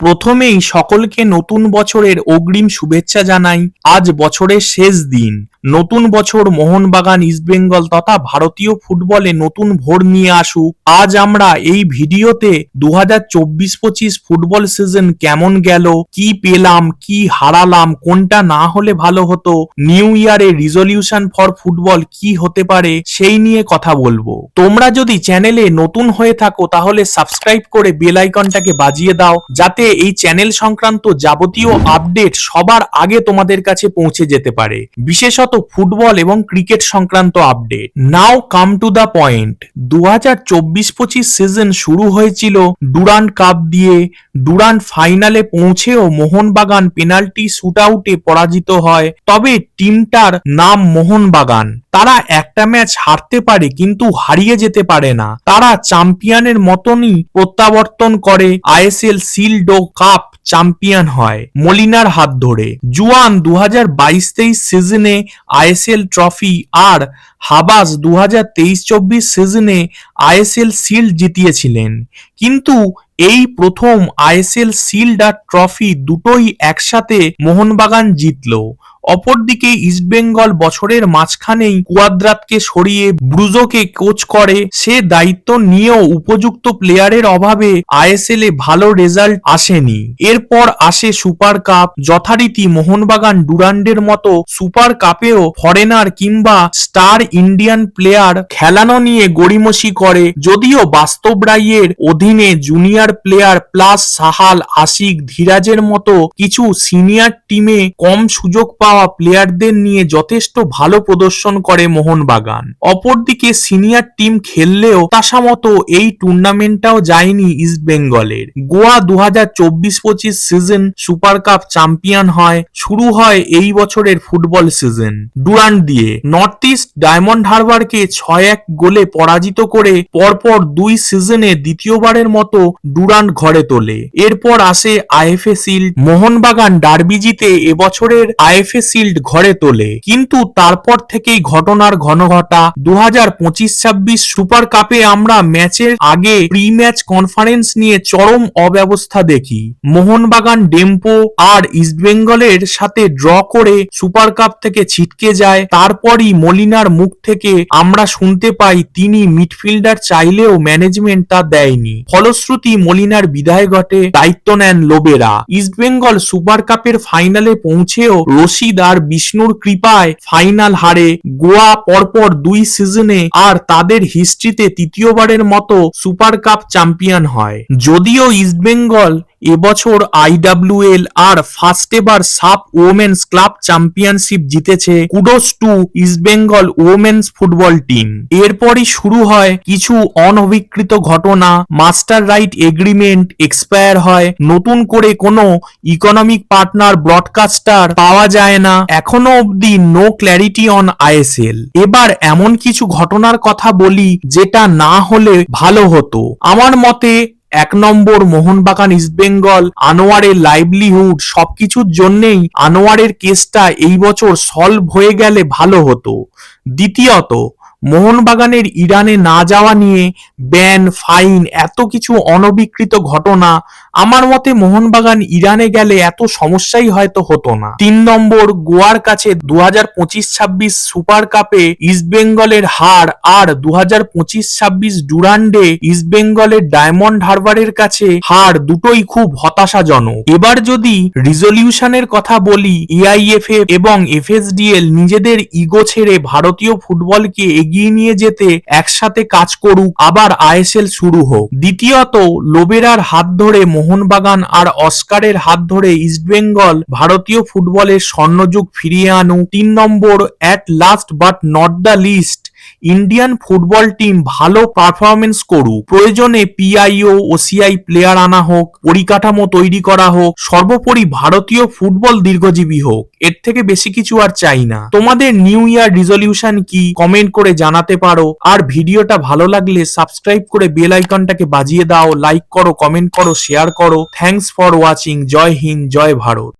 প্রথমেই সকলকে নতুন বছরের অগ্রিম শুভেচ্ছা জানাই। আজ বছরের শেষ দিন। নতুন বছর মোহনবাগান ইস্টবেঙ্গল তথা ভারতীয় ফুটবলে নতুন ভোর নিয়ে আসুক। আজ আমরা এই ভিডিওতে দু হাজার চব্বিশ পঁচিশ ফুটবল সিজন কেমন গেল, কি পেলাম, কি হারালাম, কোনটা না হলে ভালো হতো, নিউ ইয়ারে রিজলিউশন ফর ফুটবল কি হতে পারে, সেই নিয়ে কথা বলব। তোমরা যদি চ্যানেলে নতুন হয়ে থাকো, তাহলে সাবস্ক্রাইব করে বেল আইকনটাকে বাজিয়ে দাও, যাতে এই চ্যানেল সংক্রান্ত যাবতীয় আপডেট সবার আগে তোমাদের কাছে পৌঁছে যেতে পারে। বিশেষত ফুটবল এবং ক্রিকেট সংক্রান্ত update now come to the point দু হাজার চব্বিশ পঁচিশ সিজন শুরু হয়েছিল ডুরান্ড কাপ দিয়ে। ডুরান্ড ফাইনালে পৌঁছেও মোহনবাগান পেনাল্টি শুট আউটে পরাজিত হয়। তবে টিমটার নাম মোহনবাগান। তারা একটা ম্যাচ হারতে পারে কিন্তু হারিয়ে যেতে পারে না। তারা চ্যাম্পিয়নের মতনই প্রত্যাবর্তন করে আইএসএল শিল্ড ও কাপ চ্যাম্পিয়ন হয় মলিনার হাত ধরে। জুয়ান দু হাজার বাইশ তেইশ সিজনে আইএসএল ট্রফি আর হাবাস দু হাজার তেইশ চব্বিশ সিজনে আইএসএল শিল্ড জিতিয়েছিলেন। কিন্তু এই প্রথম আইএসএল শিল্ড আর ট্রফি দুটোই একসাথে মোহনবাগান জিতলো। অপরদিকে ইস্টবেঙ্গল বছরের মাঝখানেই কুয়াদ্রাতকে সরিয়ে ব্রুজোকে কোচ করে, সে দায়িত্ব নিয়েও উপযুক্ত প্লেয়ারের অভাবে আইএসএল এ ভালো রেজাল্ট আসেনি। এরপর আসে সুপার কাপ, যথারীতি মোহনবাগান ডুরান্ডের মতো সুপার কাপেও ফরেনার কিংবা স্টার ইন্ডিয়ান প্লেয়ার খেলানো নিয়ে গড়িমসি করে, যদিও বাস্তব রায়ের অধীনে junior player plus Sahal Ashique ধীরাজের মতো কিছু সিনিয়র টিমে কম সুযোগ পাওয়া প্লেয়ারদের নিয়ে যথেষ্ট ভালো প্রদর্শন করে মোহনবাগান। অপরদিকে সিনিয়র টিম খেললেও তাসামতো এই টুর্নামেন্টটাও যায়নি ইস্ট বেঙ্গলের গোয়া দু হাজার চব্বিশ পঁচিশ সিজন সুপার কাপ চ্যাম্পিয়ন হয়, শুরু হয় এই বছরের ফুটবল সিজন ডুরান্ড দিয়ে নর্থ ইস্ট ডায়মন্ড হারবারকে ছয় এক গোলে পরাজিত করে পরপর দুই সিজনে দ্বিতীয়বারের মতো ডুরান্ড ঘরে তোলে। এরপর আসে আইএফএ শিল্ড মোহনবাগান ডার্বি জিতে এবছরের আইএফএ শিল্ড ঘরে তোলে। কিন্তু তারপর থেকেই ঘটনার ঘন ঘটা দু হাজার সুপার কাপে আমরা ম্যাচের আগে প্রি ম্যাচ কনফারেন্স নিয়ে চরম অব্যবস্থা দেখি। মোহনবাগান ডেম্পো আর ইস্টবেঙ্গলের সাথে ড্র করে সুপার কাপ থেকে ছিটকে যায়। তারপরই মলিনার মুখ থেকে আমরা শুনতে পাই, তিনি মিডফিল্ডার চাইলেও ম্যানেজমেন্ট তা দেয়নি। ফলশ্রুতি মলিনার বিদায় ঘটে দায়িত্ব নেন লোবেরা। ইস্টবেঙ্গল সুপার কাপের ফাইনালে পৌঁছেও রশিদ আর বিষ্ণুর কৃপায় ফাইনাল হারে গোয়া পরপর দুই সিজনে আর তাদের হিস্ট্রিতে তৃতীয়বারের মতো সুপার কাপ চ্যাম্পিয়ন হয়। যদিও ইস্টবেঙ্গল এবছর আইডাব্লিউএল আর ফার্স্ট এবার সাব ওমেন্স ক্লাব চ্যাম্পিয়নশিপ জিতেছে। Kudos to East Bengal women's football team এরপরই শুরু হয় কিছু অনভিকৃত ঘটনা। মাস্টার রাইট এগ্রিমেন্ট এক্সপায়ার হয়। নতুন করে কোনো ইকোনমিক পার্টনার ব্রডকাস্টার পাওয়া যায় না। এখনও অবধি নো ক্ল্যারিটি অন আইএসএল এবার এমন কিছু ঘটনার কথা বলি যেটা না হলে ভালো হতো। আমার মতে এক নম্বর মোহনবাগান ইস্টবেঙ্গল আনোয়ারের লাইভলিহুড সবকিছুর জন্যেই আনোয়ারের কেসটা এই বছর সলভ হয়ে গেলে ভালো হতো। দ্বিতীয়ত মোহনবাগানের ইরানে না যাওয়া নিয়ে ব্যান, ফাইন, এত কিছু অনবিকৃত ঘটনা। আমার মতে মোহনবাগান ইরানে গেলে এত সমস্যাই হয়তো হতো না। তিন নম্বর, গোয়ার কাছে দু হাজার পঁচিশ ছাব্বিশ সুপার কাপে ইস্টবেঙ্গলের হার আর দু হাজার পঁচিশ ছাব্বিশ ডুরান্ডে ইস্টবেঙ্গলের ডায়মন্ড হারবারের কাছে হার দুটোই খুব হতাশাজনক। এবার যদি রিজলিউশনের কথা বলি এআইএফএ এবং এফএসডিএল নিজেদের ইগো ছেড়ে ভারতীয় ফুটবলকে এগিয়ে নিয়ে যেতে একসাথে কাজ করুক, আবার আইএসএল শুরু হোক। দ্বিতীয়ত, লোবেরার হাত ধরে মোহনবাগান আর অস্কারের হাত ধরে ইস্টবেঙ্গল ভারতীয় ফুটবলের স্বর্ণযুগ ফিরিয়ে আনুক। তিন number at last but not the least Indian football team ভালো পারফরমেন্স করুক। প্রয়োজনে পিআইও ওসিআই প্লেয়ার আনা হোক, পরিকাঠামো তৈরি করা হোক, সর্বোপরি ভারতীয় ফুটবল দীর্ঘজীবী হোক। এর থেকে বেশি কিছু আর চাই না। তোমাদের নিউ ইয়ার রিজলিউশন কি? কমেন্ট করে জানাতে পারো। আর ভিডিওটা ভালো লাগলে সাবস্ক্রাইব করে বেল আইকনটাকে বাজিয়ে দাও। লাইক করো কমেন্ট করো শেয়ার করো। Thanks for watching Joy Hind, Joy Bharat.